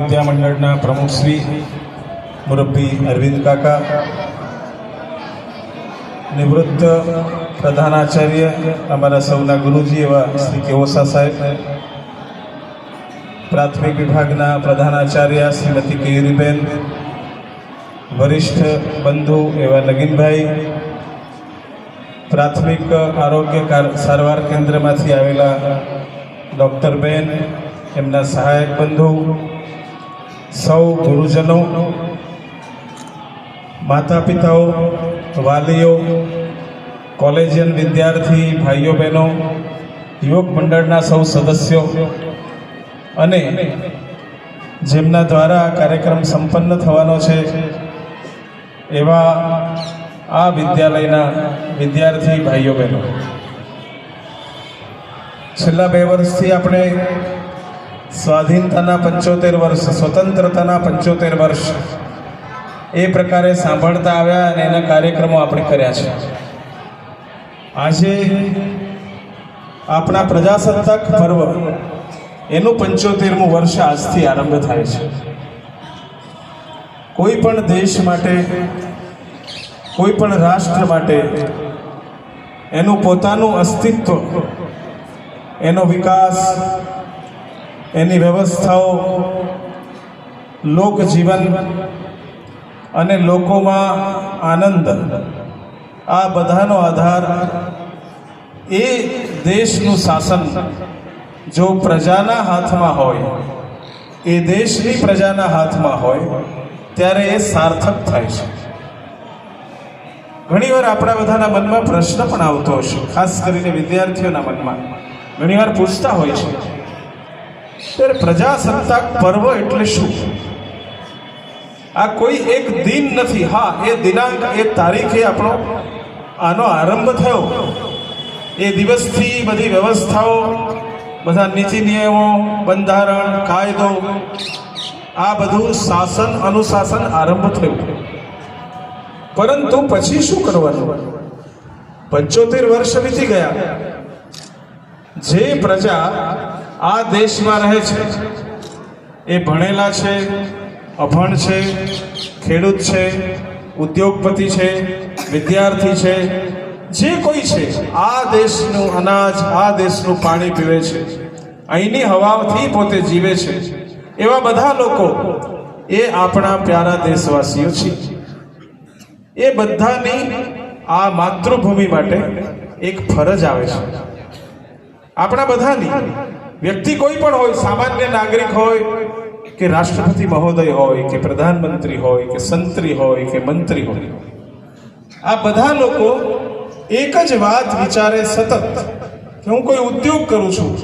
વિદ્યા મંડળના પ્રમુખ શ્રી મુરબ્બી અરવિંદ કાકા, નિવૃત્ત પ્રધાનાચાર્ય અમારા સૌના ગુરુજી એવા શ્રી કેવોસા સાહેબ પ્રાથમિક વિભાગના પ્રધાનાચાર્ય શ્રીમતી કેયુરીબેન, વરિષ્ઠ બંધુ એવા નગીનભાઈ, પ્રાથમિક આરોગ્ય સારવાર કેન્દ્રમાંથી આવેલા ડૉક્ટર બેન, એમના સહાયક બંધુ સૌ ગુરુજનો માતા પિતાઓ વાલીઓ, કોલેજિયન વિદ્યાર્થી ભાઈઓ બહેનો, યુવક મંડળના સૌ સદસ્યો અને જેમના દ્વારા આ કાર્યક્રમ સંપન્ન થવાનો છે, એવા આ વિદ્યાલયના વિદ્યાર્થી ભાઈઓ બહેનો. છેલ્લા બે વર્ષથી આપણે સ્વાધીનતાના પંચોતેર વર્ષ, સ્વતંત્રતાના પંચોતેર વર્ષ. એ પ્રકારે સાંભળતા આવ્યા અને એના કાર્યક્રમો આપણે કર્યા છે. આજે આપણા પ્રજાસત્તાક પર્વ એનું પંચોતેરમું વર્ષ આજથી આરંભ થાય છે. કોઈ પણ દેશ માટે, કોઈ પણ રાષ્ટ્ર માટે એનું પોતાનું અસ્તિત્વ, એનો વિકાસ એની વ્યવસ્થાઓ લોકજીવન અને લોકોમાં આનંદ. આ બધાનો આધાર એ દેશનું શાસન જો પ્રજાના હાથમાં હોય, એ દેશની પ્રજાના હાથમાં હોય, ત્યારે એ સાર્થક થાય છે. ઘણીવાર આપણા બધાના મનમાં પ્રશ્ન પણ આવતો હશે, ખાસ કરીને વિદ્યાર્થીઓના મનમાં. ઘણીવાર પૂછતા હોય છે ત્યારે પ્રજાસત્તાક પર્વ એટલે શું? આ કોઈ એક દિન નથી. હા, એ દિનાંક, એ તારીખે આપણો આનો આરંભ થયો. એ દિવસથી બધી વ્યવસ્થાઓ, બધા નીતિ નિયમો, બંધારણ, કાયદો, આ બધું શાસન અનુશાસન આરંભ થયું. પરંતુ પછી શું કરવાનું? પંચોતેર વર્ષ વીતી ગયા. જે પ્રજા આ દેશમાં રહે છે. એ ભણેલા છે, અભણ છે, ખેડૂત છે, ઉદ્યોગપતિ છે, વિદ્યાર્થી છે, જે કોઈ છે, આ દેશનું અનાજ, આ દેશનું પાણી પીવે છે. અહીંની હવાથી પોતે જીવે છે. એવા બધા લોકો એ આપણા પ્યારા દેશવાસીઓ છે. એ બધાની આ માતૃભૂમિ માટે એક ફરજ આવે છે. આપણા બધાની વ્યક્તિ કોઈ પણ હોય, સામાન્ય નાગરિક હોય, કે રાષ્ટ્રપતિ મહોદય હોય, કે પ્રધાનમંત્રી હોય, કે સંત્રી હોય, કે મંત્રી હોય. આ બધા લોકો એક જ વાત વિચારે સતત, કે હું કોઈ ઉદ્યોગ કરું છું,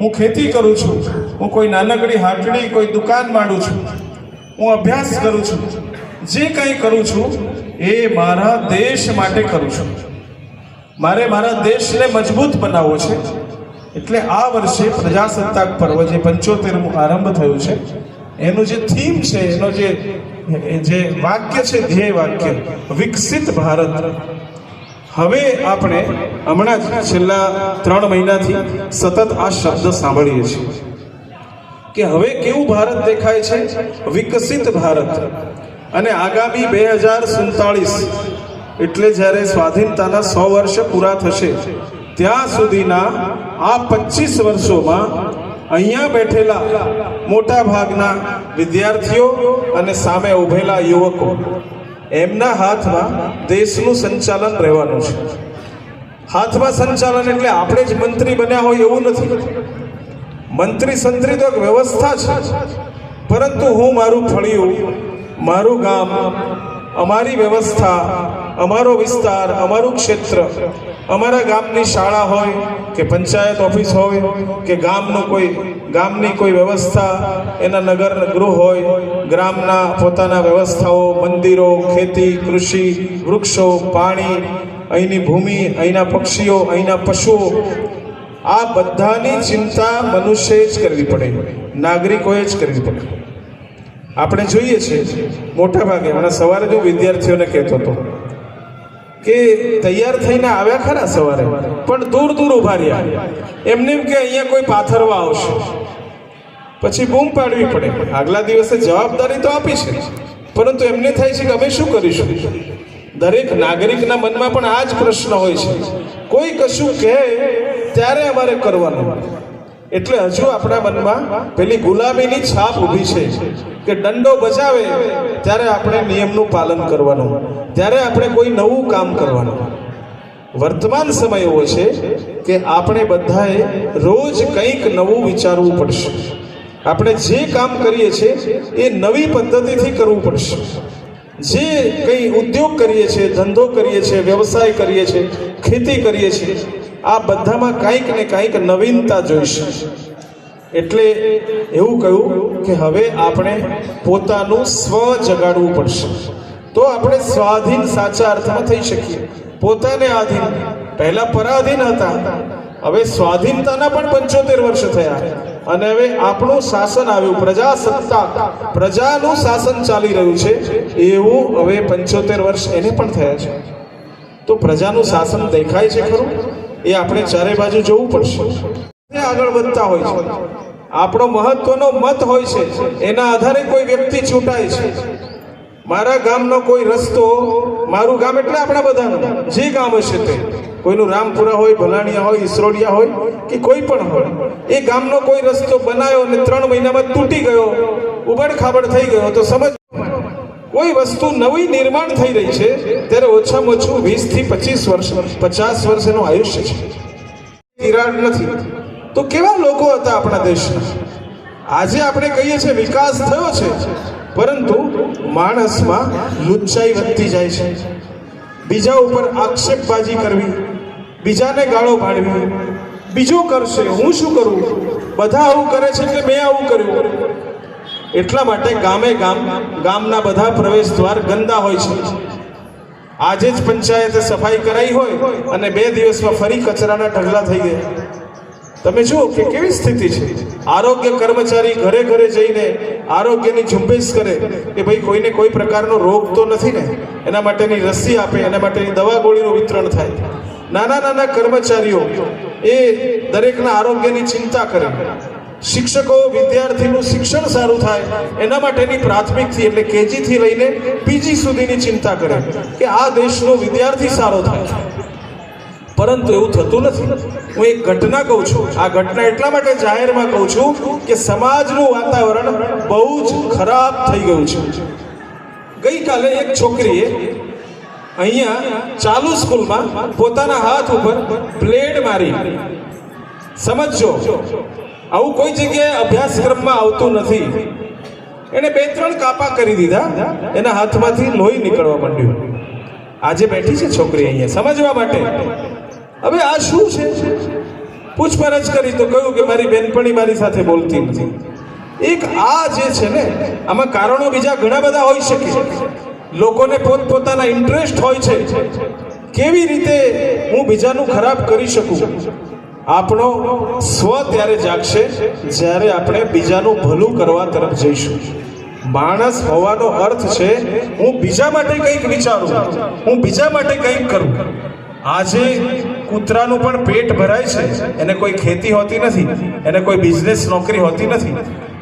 હું ખેતી કરું છું, હું કોઈ નાનકડી હાટડી, કોઈ દુકાન માંડું છું, હું અભ્યાસ કરું છું, જે કંઈ કરું છું, એ મારા દેશ માટે કરું છું. મારે મારા દેશને મજબૂત બનાવવો છે. એટલે આ વર્ષે પ્રજાસત્તાક પર્વ જે પંચોતેરમું આરંભ થયું છે, એનું જે થીમ છે, એનો જે જે વાક્ય છે, ધ્યેય વાક્ય, વિકસિત ભારત. હવે આપણે હમણાં જ છેલ્લા ત્રણ મહિનાથી સતત આ શબ્દ સાંભળીએ છીએ કે હવે કેવું ભારત દેખાય છે? વિકસિત ભારત. અને આગામી બે હજાર સુડતાળીસ, એટલે જ્યારે સ્વાધીનતાના સો વર્ષ પૂરા થશે ત્યાં સુધીના આ પચીસ વર્ષોમાં અહીંયા બેઠેલા મોટા ભાગના વિદ્યાર્થીઓ અને સામે ઉભેલા યુવકો, એમના હાથમાં દેશનું સંચાલન રહેવાનું છે. હાથમાં સંચાલન એટલે આપણે જ મંત્રી બન્યા હોય એવું નથી. મંત્રી સંત્રી તો એક વ્યવસ્થા છે. પરંતુ હું મારું ફળિયું, મારું ગામ, અમારી વ્યવસ્થા અમારો વિસ્તાર, અમારું ક્ષેત્ર, અમારા ગામની શાળા હોય કે પંચાયત ઓફિસ હોય કે ગામનું કોઈ, ગામની કોઈ વ્યવસ્થા, એના નગર ગૃહ હોય, ગ્રામના પોતાના વ્યવસ્થાઓ, મંદિરો, ખેતી, કૃષિ, વૃક્ષો, પાણી, અહીંની ભૂમિ, અહીંના પક્ષીઓ, અહીંના પશુઓ, આ બધાની ચિંતા મનુષ્યએ જ કરવી પડે, નાગરિકોએ જ કરવી પડે. આપણે જોઈએ છીએ મોટા ભાગે હમણાં સવારે જો વિદ્યાર્થીઓને કહેતો હતો કે તૈયાર થઈને આવ્યા ખરા સવારે, પણ દૂર દૂર ઊભા રહ્યા. એમને એમ કે અહીંયા કોઈ પાથરવા આવશે. પછી બૂમ પાડવી પડે. આગલા દિવસે જવાબદારી તો આપી છે. પરંતુ એમને થાય છે કે અમે શું કરીશું? દરેક નાગરિકના મનમાં પણ આ જ પ્રશ્ન હોય છે. કોઈ કશું કહે, ત્યારે અમારે કરવાનું. એટલે હજુ આપણા મનમાં પેલી ગુલામીની છાપ ઊભી છે કે દંડો બજાવે ત્યારે આપણે નિયમનું પાલન કરવાનું ત્યારે આપણે કોઈ નવું કામ કરવાનું. વર્તમાન સમય એવો છે કે આપણે બધાએ રોજ કંઈક નવું વિચારવું પડશે. આપણે જે કામ કરીએ છીએ એ નવી પદ્ધતિથી કરવું પડશે. જે કંઈ ઉદ્યોગ કરીએ છીએ, ધંધો કરીએ છીએ, વ્યવસાય કરીએ છીએ, ખેતી કરીએ છીએ આ બધામાં કંઈક ને કંઈક નવીનતા જોઈશે. એટલે એવું કહ્યું કે હવે આપણે પોતાનું સ્વ જગાડવું પડશે. તો આપણે સ્વાધીન સાચા અર્થમાં થઈ શકીએ. પોતાને આધીન. પહેલા પરાધીન હતા. હવે સ્વાધીનતાના પણ પંચોતેર વર્ષ થયા. અને હવે આપણું શાસન આવ્યું. પ્રજાસત્તા પ્રજાનું શાસન ચાલી રહ્યું છે. એવું હવે પંચોતેર વર્ષ એને પણ થયા છે. તો પ્રજાનું શાસન દેખાય છે ખરું? એ આપણે ચારે બાજુ જોવું પડશે. આગળ વધતા હોય છે. આપણો મહત્વનો મત હોય છે, એના આધારે કોઈ વ્યક્તિ ચૂંટાય છે. મારા ગામનો કોઈ રસ્તો, મારું ગામ એટલે આપણા બધાનું. જે ગામ હશે તે. કોઈનું રામપુરા હોય, ભલાણિયા હોય, ઈસરોડિયા હોય કે કોઈ પણ હોય. એ ગામનો કોઈ રસ્તો બનાવ્યો અને ત્રણ મહિનામાં તૂટી ગયો, ઉબડ ખાબડ થઈ ગયો, તો સમજ કોઈ વસ્તુ નવી નિર્માણ થઈ રહી છે, ત્યારે ઓછામાં ઓછું વીસથી પચીસ વર્ષ, પચાસ વર્ષ એનું આયુષ્ય છે. તિરાડ નથી. તો કેવા લોકો હતા આપણા દેશના? આજે આપણે કહીએ છીએ વિકાસ થયો છે, પરંતુ માણસમાં લુચ્ચાઈ વધતી જાય છે. બીજા ઉપર આક્ષેપબાજી કરવી, બીજાને ગાળો પાડવી, બીજો કરશે, હું શું કરું? બધા આવું કરે છે એટલે મેં આવું કર્યું. એટલા માટે ગામે ગામ, ગામના બધા પ્રવેશ દ્વાર ગંદા હોય છે. આજે જ પંચાયતે સફાઈ કરાઈ હોય અને બે દિવસમાં ફરી કચરાના ઢગલા થઈ ગયા. તમે જુઓ કે કેવી સ્થિતિ છે. આરોગ્ય કર્મચારી ઘરે ઘરે જઈને આરોગ્યની ઝુંબેશ કરે કે ભાઈ કોઈને કોઈ પ્રકારનો રોગ તો નથી ને? એના માટેની રસી આપે, એના માટેની દવા ગોળીનું વિતરણ થાય. નાના નાના કર્મચારીઓ એ દરેકના આરોગ્યની ચિંતા કરે. શિક્ષકો વિદ્યાર્થીનું શિક્ષણ સારું થાય, એના માટેની પ્રાથમિકથી એટલે કેજીથી લઈને પીજી સુધીની ચિંતા કરે કે આ દેશનો વિદ્યાર્થી સારો થાય. પરંતુ એવું થતું નથી. હું એક ઘટના કહું છું. આ ઘટના એટલા માટે જાહેરમાં કહું છું કે સમાજનું વાતાવરણ બહુ જ ખરાબ થઈ ગયું છે. ગઈકાલે એક છોકરીએ અહીંયા ચાલુ સ્કૂલમાં પોતાના હાથ ઉપર બ્લેડ મારી. સમજજો. આવું કોઈ જગ્યાએ અભ્યાસક્રમમાં આવતું નથી. એને બે ત્રણ કાપા કરી દીધા. એના હાથમાંથી લોહી નીકળવા માંડ્યું. આજે બેઠી છે છોકરી અહીંયા. સમજવા માટે. હવે આ શું છે? પૂછપરછ કરી તો કહ્યું કે મારી બેનપણી મારી સાથે બોલતી નથી. એક આ જે છે ને, આમાં કારણો બીજા ઘણા બધા હોઈ શકે. લોકોને પોતપોતાના ઇન્ટરેસ્ટ હોય છે. કેવી રીતે હું બીજાનું ખરાબ કરી શકું? આપણો સ્વ ત્યારે જાગશે જ્યારે આપણે બીજાનું ભલું કરવા તરફ જઈશું. માણસ હોવાનો અર્થ છે, હું બીજા માટે કંઈક વિચારું, હું બીજા માટે કંઈક કરું. આજે કૂતરાનું પણ પેટ ભરાય છે, એને કોઈ ખેતી હોતી નથી, એને કોઈ બિઝનેસ નોકરી હોતી નથી,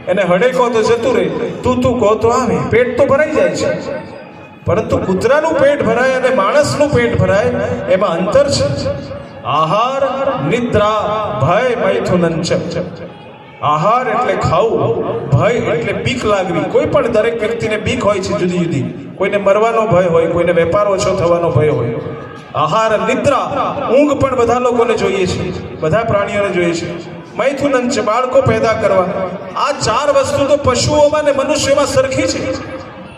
એને હડે કહો તો જતું રહે, તું તું કહો તો આવે, પેટ તો ભરાઈ જાય છે. પરંતુ કૂતરાનું પેટ ભરાય અને માણસનું પેટ ભરાય, એમાં અંતર છે. આહાર, નિદ્રા, ભય મૈથુનન ચ આહાર એટલે ખાવું, ભય એટલે બીક લાગવી. કોઈ પણ દરેક વ્યક્તિને બીક હોય છે જુદી જુદી. કોઈને મરવાનો ભય હોય, કોઈને વેપાર ઓછો થવાનો ભય હોય. આહાર, નિદ્રા, ઊંઘ પણ બધા લોકોને જોઈએ છે. બધા પ્રાણીઓને જોઈએ છે. મૈથુનન છે, બાળકો પેદા કરવા. આ ચાર વસ્તુ તો પશુઓમાં ને મનુષ્યમાં સરખી છે.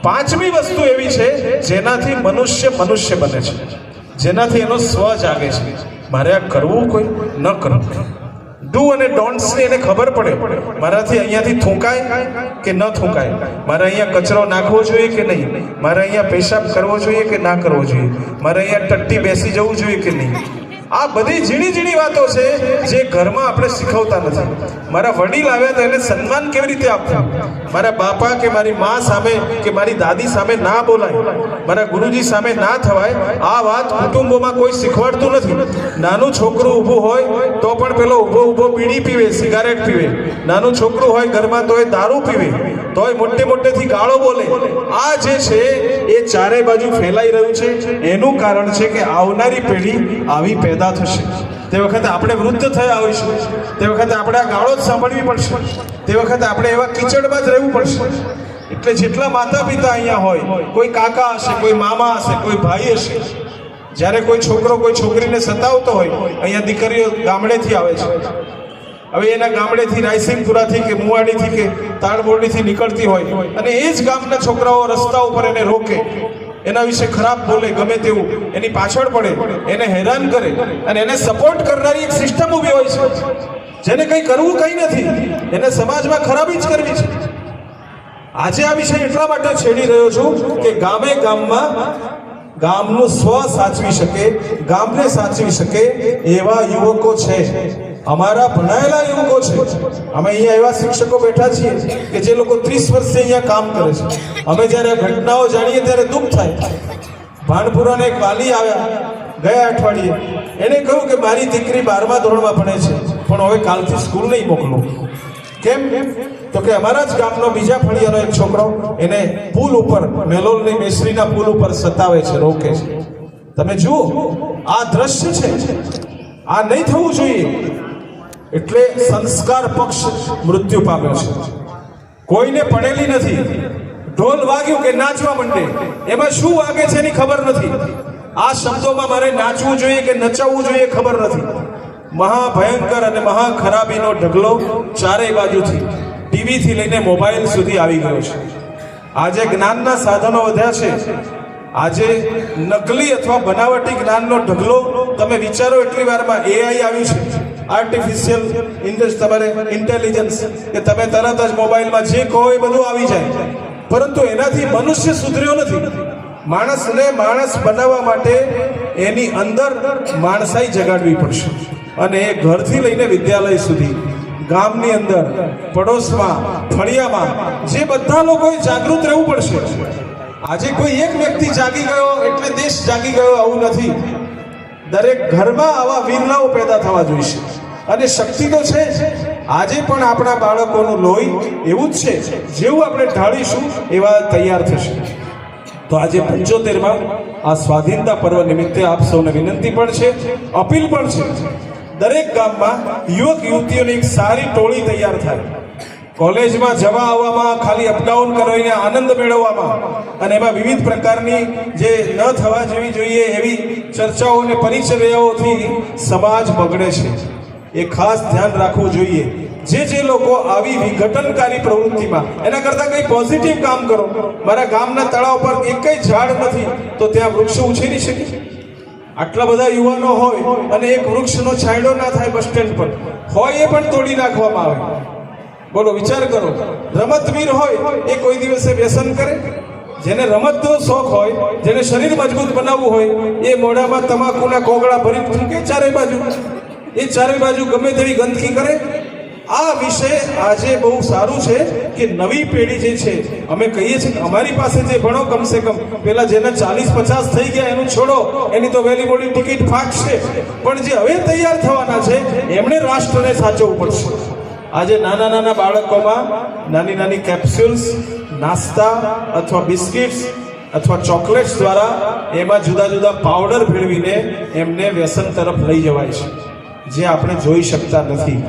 પાંચમી વસ્તુ એવી છે, જેનાથી મનુષ્ય મનુષ્ય બને છે. જેનાથી એનો સ્વ જાગે છે. મારે આ કરવું કોઈ? ન કરવું ડુ અને ડોન્ટ્સની એને ખબર પડે. મારાથી અહીંયાથી થૂંકાય કે ન થૂંકાય? મારે અહીંયા કચરો નાખવો જોઈએ કે નહીં? મારે અહીંયા પેશાબ કરવો જોઈએ કે ના કરવો જોઈએ? મારે અહીંયા ટટ્ટી બેસી જવું જોઈએ કે નહીં? આ બધી ઝીણી ઝીણી વાતો છે જે ઘરમાં આપણે શીખવતા નથી. મારા વડીલ આવ્યા તો એને સન્માન કેવી રીતે આપવું? મારા બાપા કે મારી મા સામે કે મારી દાદી સામે ના બોલાય. મારા ગુરુજી સામે ના થવાય. આ વાત કુટુંબોમાં કોઈ શીખવાડતું નથી. નાનું છોકરું ઊભું હોય તો પણ પેલો ઊભો ઊભો બીડી પીવે, સિગારેટ પીવે. નાનું છોકરું હોય ઘરમાં તો એ દારૂ પીવે. તોય મોટે મોટેથી ગાળો બોલે. આ જે છે એ ચારે બાજુ ફેલાઈ રહ્યું છે. એનું કારણ છે કે આવનારી પેઢી આવી પેદા થશે. તે વખતે આપણે વૃદ્ધ થયા હોઈશું. તે વખતે આપણે આ ગાળો જ સાંભળવી પડશે. તે વખતે આપણે એવા કીચડમાં જ રહેવું પડશે. એટલે જેટલા માતા પિતા અહીંયા હોય, કોઈ કાકા હશે, કોઈ મામા હશે, કોઈ ભાઈ હશે, જ્યારે કોઈ છોકરો કોઈ છોકરીને સતાવતો હોય, અહીંયા દીકરીઓ ગામડેથી આવે છે. હવે એના ગામડેથી રાયસિંગપુરાથી કે મુવાડીથી કે તાળબોરડીથી નીકળતી હોય, અને એ જ ગામના છોકરાઓ રસ્તા ઉપર એને રોકે. એના વિશે ખરાબ બોલે, ગમે તેવું. એની પાછળ પડે, એને હેરાન કરે અને એને સપોર્ટ કરનારી એક સિસ્ટમ ઊભી હોય છે. જેને કંઈ કરવું કંઈ નથી, એને સમાજમાં ખરાબી જ કરવી છે. આજે આ વિષય એટલા માટે છેડી રહ્યો છું કે ગામે ગામમાં ગામનું સ્વ સાચવી શકે, ગામને સાચવી શકે એવા યુવકો છે. અમારા ભણાયેલા યુવકો છે. અમે અહીંયા એવા શિક્ષકો બેઠા છીએ કે જે લોકો ત્રીસ વર્ષથી અહીંયા કામ કરે છે. અમે જ્યારે ઘટનાઓ જાણીએ ત્યારે દુઃખ થાય. ભાનપુરાને એક વાલી આવ્યા ગયા અઠવાડિયે. એણે કહ્યું કે મારી દીકરી બારમા ધોરણમાં ભણે છે, પણ હવે કાલથી સ્કૂલ નહીં મોકલું. કેમ? તો કે અમારા જ ગામનો બીજા ફળિયાનો એક છોકરો એને પુલ ઉપર, મેલોલની મેસરીના પુલ ઉપર સતાવે છે, રોકે છે. તમે જુઓ, આ દ્રશ્ય છે. આ નહીં થવું જોઈએ. એટલે સંસ્કાર પક્ષ મૃત્યુ પામ્યો છે. કોઈને પડેલી નથી. ઢોલ વાગ્યું કે નાચવા માંડે. એમાં શું વાગે છે એની ખબર નથી. આ શબ્દોમાં મારે નાચવું જોઈએ કે નચાવવું જોઈએ ખબર નથી. મહાભયંકર અને મહા ખરાબીનો ઢગલો ચારેય બાજુથી ટીવીથી લઈને મોબાઈલ સુધી આવી ગયો છે. આજે જ્ઞાનના સાધનો વધ્યા છે. આજે નકલી અથવા બનાવટી જ્ઞાનનો ઢગલો તમે વિચારો એટલી વારમાં એઆઈ આવ્યું છે. આર્ટિફિશિયલ તમારે ઇન્ટેલિજન્સ કે તમે તરત જ મોબાઈલમાં જે કહો એ બધું આવી જાય. પરંતુ એનાથી મનુષ્ય સુધર્યો નથી. માણસને માણસ બનાવવા માટે એની અંદર માણસાઈ જગાડવી પડશે. અને એ ઘરથી લઈને વિદ્યાલય સુધી, ગામની અંદર, પડોશમાં, ફળિયામાં, જે બધા લોકોએ જાગૃત રહેવું પડશે. આજે કોઈ એક વ્યક્તિ જાગી ગયો એટલે દેશ જાગી ગયો આવું નથી. દરેક ઘરમાં આવા વીરલાઓ પેદા થવા જોઈશે. અને શક્તિ તો છે. આજે પણ આપણા બાળકોનું લોહી એવું જ છે. જેવું આપણે ઢાળીશું એવા તૈયાર થશે. તો આજે પંચોતેરમાં આ સ્વાધીનતા પર્વ નિમિત્તે આપ સૌને વિનંતી પણ છે, અપીલ પણ છે. દરેક ગામમાં યુવક યુવતીઓની એક સારી ટોળી તૈયાર થાય. કોલેજમાં જવા આવવામાં, ખાલી અપડાઉન કરીને આનંદ મેળવવામાં અને એમાં વિવિધ પ્રકારની જે ન થવા જેવી જોઈએ એવી ચર્ચાઓ અને પરિચર્યાઓથી સમાજ બગડે છે. એ ખાસ ધ્યાન રાખવું જોઈએ. જે જે લોકો આવી વિઘટનકારી પ્રવૃત્તિમાં, એના કરતાં કંઈ પોઝિટિવ કામ કરો. મારા ગામના તળાવ પર એકય ઝાડ નથી, તો ત્યાં વૃક્ષો ઉછેરી શકે આટલા બધા યુવાનો હોય અને એક વૃક્ષનો છાંયડો ના થાય બસ સ્ટેન્ડ પર, હોય એ પણ તોડી નાખવામાં આવે. બોલો, વિચાર કરો. રમતવીર હોય, એ કોઈ દિવસે વ્યસન કરે? જેને રમતનો શોખ હોય, જેને શરીર મજબૂત બનાવવું હોય, એ મોઢામાં તમાકુના કોગળા ભરી થૂકે ચારે બાજુ. એ ચારે બાજુ ગમે તેવી ગંદકી કરે? આ વિષય આજે બહુ સારું છે કે નવી પેઢી જે છે, અમે કહીએ છીએ કે અમારી પાસે જે ભણો કમસે કમ, પેલા જેને ચાલીસ પચાસ થઈ ગયા એનું છોડો, એની તો વહેલી મોડી ટિકિટ ફાટશે. પણ જે હવે તૈયાર થવાના છે, એમણે રાષ્ટ્રને સાચવવું પડશે. આજે નાના નાના બાળકોમાં નાની નાની કેપ્સ્યુલ્સ નાસ્તા અથવા બિસ્કિટ્સ અથવા ચોકલેટ્સ દ્વારા એમાં જુદા જુદા પાવડર ભેળવીને એમને વ્યસન તરફ લઈ જવાય છે. જે આપણે જોઈ શકતા નથી,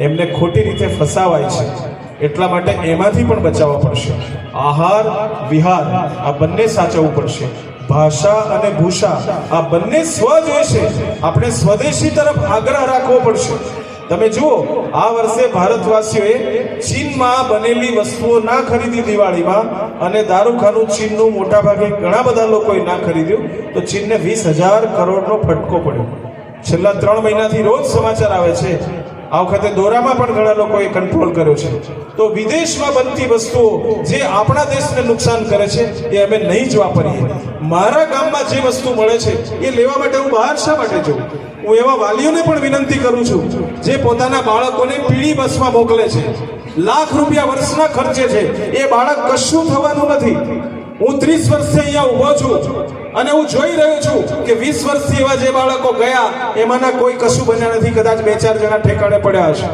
એમને ખોટી રીતે ફસાવાય છે. એટલા માટે એમાંથી પણ બચાવવા પડશે. આહાર, વિહાર, આ બંને સાચવવું પડશે. ભાષા અને ભૂષા, આ બંને સ્વ જોઈશે આપણે સ્વદેશી તરફ આગ્રહ રાખવો પડશે. તમે જુઓ, આ વર્ષે ભારતવાસીઓએ ચીનમાં બનેલી વસ્તુઓ ના ખરીદી દિવાળીમાં અને દારૂખાનું ચીનનું મોટા ભાગે ઘણા બધા લોકોએ ના ખરીદ્યું. તો ચીનને વીસ હજાર કરોડનો ફટકો પડ્યો. છેલ્લા ત્રણ મહિનાથી રોજ સમાચાર આવે છે. આ વખતે દોરામાં પણ ઘણા લોકોએ કંટ્રોલ કર્યો છે. તો વિદેશમાં બનતી વસ્તુઓ જે આપણા દેશને નુકસાન કરે છે, એ અમે નહીં જ વાપરીએ. મારા ગામમાં જે વસ્તુ મળે છે, એ લેવા માટે હું બહાર શા માટે જઉં? હું એવા વાલીઓને પણ વિનંતી કરું છું, જે પોતાના બાળકોને પીળી બસમાં મોકલે છે. લાખ રૂપિયા વર્ષના ખર્ચે છે. એ બાળક કશું થવાનું નથી. હું ત્રીસ વર્ષથી અહીંયા ઊભો છું. અને હું જોઈ રહ્યો છું કે વીસ વર્ષથી એવા જે બાળકો ગયા, એમાંના કોઈ કશું બન્યા નથી, કદાચ બે ચાર જણા ઠેકાણે પડ્યા હશે.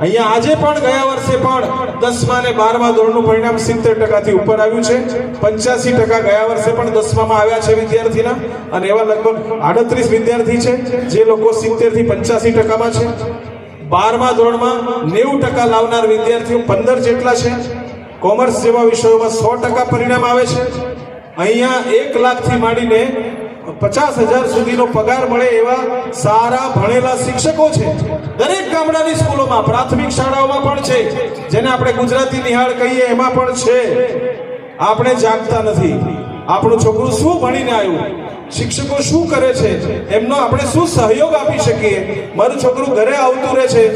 અહીંયા આજે પણ ગયા વર્ષે પણ દસમા ને બારમા ધોરણનું પરિણામ સિત્તેર ટકાથી ઉપર આવ્યું છે. પંચ્યાસી ટકા ગયા વર્ષે પણ દસમામાં આવ્યા છે વિદ્યાર્થીના. અને એવા લગભગ આડત્રીસ વિદ્યાર્થી છે, જે લોકો સિત્તેરથી પંચ્યાસી ટકામાં છે. બારમા ધોરણમાં નેવું ટકા લાવનાર વિદ્યાર્થીઓ પંદર જેટલા છે. કોમર્સ જેવા વિષયોમાં સો ટકા પરિણામ આવે છે. અહીંયા એક લાખથી માંડીને પચાસ હજાર સુધીનો પગાર મળે એવા સારા ભણેલા શિક્ષકો છે. દરેક ગામડાની સ્કૂલોમાં, પ્રાથમિક શાળાઓમાં પણ છે. જેને આપણે ગુજરાતી નિહાળ કહીએ એમાં પણ છે. આપણે જાગતા નથી. આપણું છોકરું શું ભણીને આવ્યું? શિક્ષકો શું કરે છે? એમનો આપણે શું સહયોગ આપી શકીએ? મારું છોકરું ઘરે આવતું રહે છે.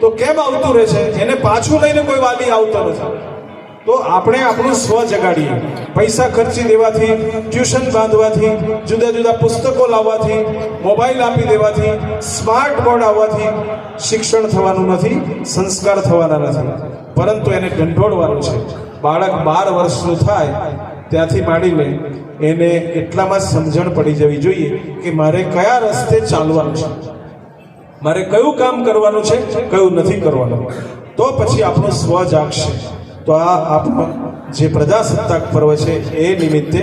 તો કેમ આવતું રહે છે? એને પાછું લઈને કોઈ વાલી આવતો નથી. તો આપણે આપણું સ્વ જગાડીએ. પૈસા ખર્ચી દેવાથી, ટ્યુશન બાંધવાથી, જુદા જુદા પુસ્તકો લાવવાથી, મોબાઈલ આપી દેવાથી, સ્માર્ટ બોર્ડ આવવાથી શિક્ષણ થવાનું નથી, સંસ્કાર થવાના નથી. પરંતુ એને ઢંઢોળવાનું છે. બાળક બાર વર્ષનું થાય, ત્યાંથી માંડીને એને એટલામાં સમજણ પડી જવી જોઈએ કે મારે કયા રસ્તે ચાલવાનું છે? મારે કયું કામ કરવાનું છે, કયું નથી કરવાનું? તો પછી આપણું સ્વ જાગશે. તો આ આપણો જે પ્રજાસત્તાક પર્વ છે, એ નિમિત્તે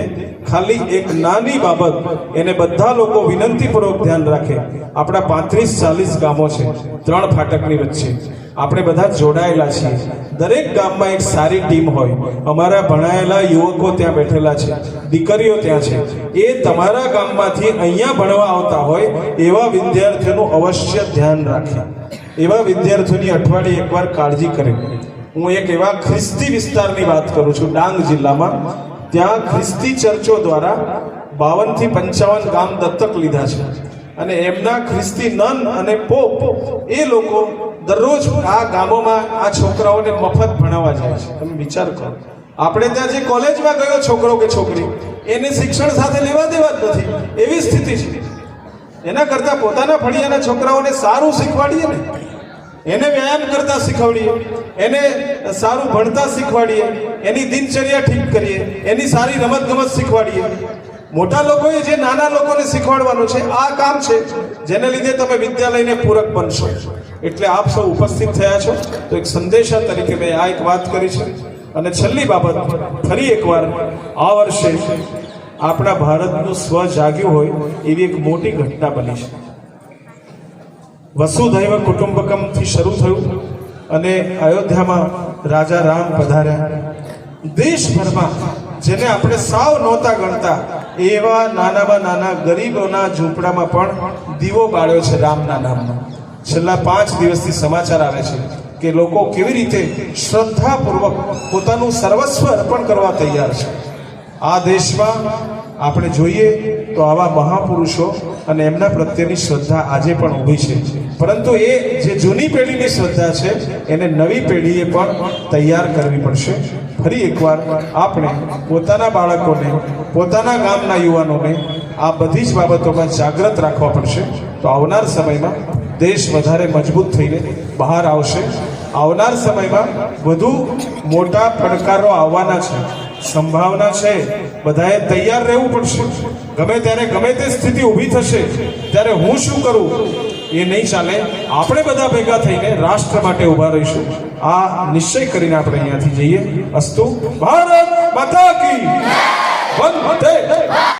ખાલી એક નાની બાબત એને બધા લોકો વિનંતીપૂર્વક ધ્યાન રાખે. આપણા પાંત્રીસ ચાલીસ ગામો છે, ત્રણ ફાટકની વચ્ચે. આપણે બધા જોડાયેલા છીએ. દરેક ગામમાં એક સારી ટીમ હોય. અમારા ભણાયેલા યુવકો ત્યાં બેઠેલા છે, દીકરીઓ ત્યાં છે. એ તમારા ગામમાંથી અહીંયા ભણવા આવતા હોય, એવા વિદ્યાર્થીઓનું અવશ્ય ધ્યાન રાખે. એવા વિદ્યાર્થીઓની અઠવાડિયે એકવાર કાળજી કરે. હું એક એવા ખ્રિસ્તી વિસ્તારની વાત કરું છું, ડાંગ જિલ્લામાં, ત્યાં ખ્રિસ્તી ચર્ચો દ્વારા બાવનથી પંચાવન ગામ દત્તક લીધા છે. અને એમના ખ્રિસ્તી નન અને પોપ એ લોકો દરરોજ આ ગામોમાં આ છોકરાઓને મફત ભણાવવા જાય છે. તમે વિચાર કરો. આપણે ત્યાં જે કોલેજમાં ગયો છોકરો કે છોકરી, એને શિક્ષણ સાથે લેવા દેવા જ નથી. એવી સ્થિતિ છે. એના કરતા પોતાના ફળિયાના છોકરાઓને સારું શીખવાડીએ ને એને વ્યાયામ કરતા શીખવાડીએ, એને સારું ભણતા શીખવાડીએ, એની દિનચર્યા ઠીક કરીએ, એની સારી રમત ગમત શીખવાડીએ. મોટા લોકોએ જે નાના લોકોને શીખવાડવાનું છે, આ કામ છે, જેને લીધે તમે વિદ્યાલયને પૂરક બનશો. એટલે આપ સૌ ઉપસ્થિત થયા છો, તો એક સંદેશા તરીકે મેં આ એક વાત કરી છે. અને છેલ્લી બાબત, ફરી એકવાર, આ વર્ષે આપણા ભારતનું સ્વ જાગ્યું હોય, એવી એક મોટી ઘટના બની છે. વસુધૈવ કુટુંબકમથી શરૂ થયું અને અયોધ્યામાં રાજા રામ પધાર્યા. દેશભરમાં જેને આપણે સાવ નહોતા ગણતા, એવા નાનામાં નાના ગરીબોના ઝૂંપડામાં પણ દીવો બાળ્યો છે રામના નામનો. છેલ્લા પાંચ દિવસથી સમાચાર આવે છે કે લોકો કેવી રીતે શ્રદ્ધાપૂર્વક પોતાનું સર્વસ્વ અર્પણ કરવા તૈયાર છે. આ દેશમાં આપણે જોઈએ તો આવા મહાપુરુષો અને એમના પ્રત્યેની શ્રદ્ધા આજે પણ ઊભી છે. પરંતુ એ જે જૂની પેઢીની શ્રદ્ધા છે, એને નવી પેઢીએ પણ તૈયાર કરવી પડશે. ફરી એકવાર આપણે પોતાના બાળકોને, પોતાના ગામના યુવાનોને આ બધી જ બાબતોમાં જાગૃત રાખવા પડશે. તો આવનાર સમયમાં દેશ વધારે મજબૂત થઈને બહાર આવશે. આવનાર સમયમાં વધુ મોટા પડકારો આવવાના છે. સંભાવના છે બધાએ તૈયાર રહેવું પડશે. ગમે ત્યારે ગમે તે સ્થિતિ ઊભી થશે, ત્યારે હું શું કરું? એ નહીં ચાલે. આપણે બધા ભેગા થઈને રાષ્ટ્ર માટે ઊભા રહીશું. આ નિશ્ચય કરીને આપણે અહીંયાથી જઈએ. અસ્તુ. ભારત માતા કી વંદે.